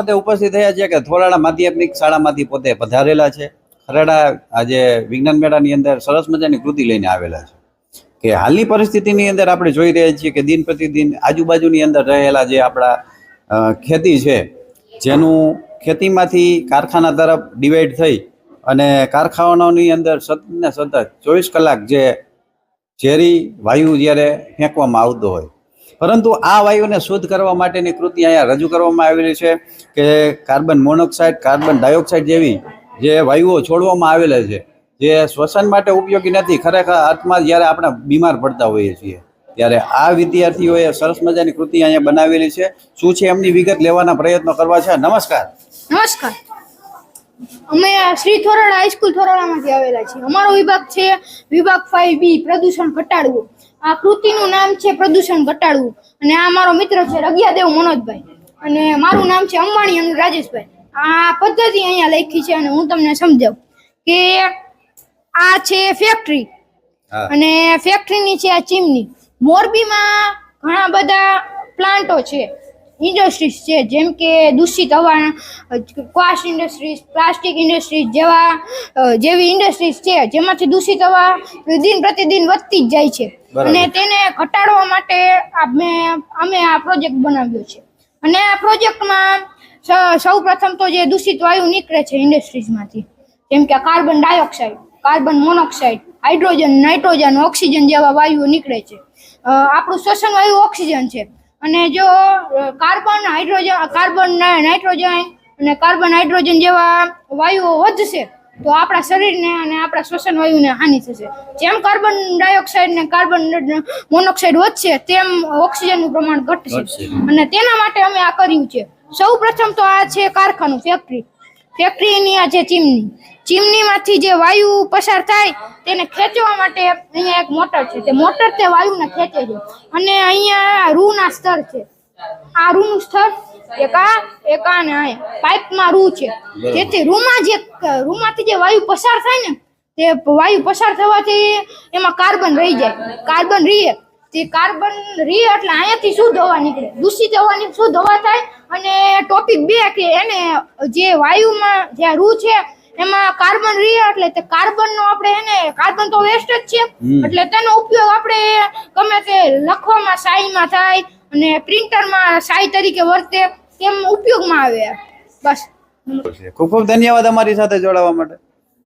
સાથે ઉપસ્થિત થયા છે કે થોરાળા માધ્યમિક શાળામાંથી પોતે પધારેલા છે. ખરડા આજે વિજ્ઞાન મેળાની અંદર સરસ મજાની કૃતિ લઈને આવેલા છે. કે હાલની પરિસ્થિતિની અંદર આપણે જોઈ રહ્યા છીએ કે દિન પ્રતિદિન આજુબાજુની અંદર રહેલા જે આપણા ખેતી છે, જેનું ખેતીમાંથી કારખાના તરફ ડિવાઈડ થઈ અને કારખાનાઓની અંદર સતત ને સતત ચોવીસ કલાક જે ઝેરી વાયુ જ્યારે ફેંકવામાં આવતો હોય પરંતુ આ વાયુને શુદ્ધ કરવા માટેની કૃતિ અહીંયા રજૂ કરવામાં આવેલી છે કે કાર્બન મોનોક્સાઇડ, કાર્બન ડાયોક્સાઇડ જેવી જે વાયુઓ છોડવામાં આવેલા છે, જે શ્વસન માટે ઉપયોગી નથી, ખરેખર અર્થમાં જ્યારે આપણે બીમાર પડતા હોઈએ છીએ, ત્યારે આ વિદ્યાર્થીઓએ સરસ મજાની કૃતિ અહીંયા બનાવેલી છે. શું છે એમની વિગત લેવાના પ્રયત્નો કરવા છે? નમસ્કાર. નમસ્કાર. અમે શ્રી થોરાડા હાઈસ્કૂલ થોરાળામાંથી આવેલા છીએ. અમારો વિભાગ છે વિભાગ ફાઈવ બી પ્રદૂષણ ઘટાડવું. આ કૃતિનું નામ છે પ્રદૂષણ ઘટાડવું. અને આ મારો મિત્ર છે રગિયાદેવ મનોજભાઈ. અને મારું નામ છે અંબાણી અને રાજેશભાઈ. આ પદ્ધતિ અહીંયા લખી છે અને હું તમને સમજાવું કે આ છે ફેક્ટરી અને ફેક્ટરીની છે આ ચીમની. મોરબીમાં ઘણા બધા પ્લાન્ટો છે. ઇન્ડસ્ટ્રીઝ છે જેમ કે દૂષિત હવા ક્વાશ ઇન્ડસ્ટ્રીઝ પ્લાસ્ટિક ઇન્ડસ્ટ્રીઝ જેવા જેવી ઇન્ડસ્ટ્રીઝ છે જેમાંથી દૂષિત હવા દિન પ્રતિદિન વધતી જ જાય છે. અને તેને ઘટાડવા માટે અમે અમે આ પ્રોજેક્ટ બનાવ્યો છે. અને આ પ્રોજેક્ટમાં સૌ પ્રથમ તો જે દૂષિત વાયુ નીકળે છે ઇન્ડસ્ટ્રીઝમાંથી જેમ કે carbon dioxide carbon monoxide hydrogen nitrogen oxygen જેવા વાયુઓ નીકળે છે. આપણું શ્વસન વાયુ ઓક્સિજન છે. અને જો કાર્બન હાઇડ્રોજન કાર્બન નાઇટ્રોજન અને કાર્બન હાઇડ્રોજન જેવા વાયુઓ વધશે તો આપણા શરીરને અને આપણા શ્વસન વાયુને હાનિ થશે. જેમ કાર્બન ડાયોક્સાઇડ ને કાર્બન મોનોક્સાઇડ વધશે તેમ ઓક્સિજનનું પ્રમાણ ઘટશે. અને તેના માટે અમે આ કર્યું છે. સૌ પ્રથમ તો આ છે કારખાનું ફેક્ટરી ફેક્ટરીની આ છે ચીમની. ચીમનીમાંથી જે વાયુ પસાર થાય તેને ખેંચવા માટે અહીંયા એક મોટર છે. તે મોટર તે વાયુને ખેંચે છે. અને અહીંયા રૂના સ્તર છે. આ રૂનું સ્તર એક આ એક આ ને અહીંયા પાઇપમાં રૂ છે. જેથી રૂમાં જે રૂમાંથી જે વાયુ પસાર થાય ને તે વાયુ પસાર થવાથી એમાં કાર્બન રહી જાય. કાર્બન રીએ. તે કાર્બન રી એટલે અહીંયાથી શું હવા નીકળે? દૂષિત હવાની શું હવા થાય? અને ટોપિક બે કે એને જે વાયુમાં જે રૂ છે એમાં કાર્બન રહે એટલે તે કાર્બનનો આપણે એને કાર્બન તો વેસ્ટ જ છે. એટલે તેનો ઉપયોગ આપણે ગમે તે લખવામાં શાહીમાં થાય અને પ્રિન્ટરમાં સાઈ તરીકે વર્તે તેમ ઉપયોગમાં આવે. બસ. ખૂબ ખૂબ ધન્યવાદ અમારી સાથે જોડાવા માટે.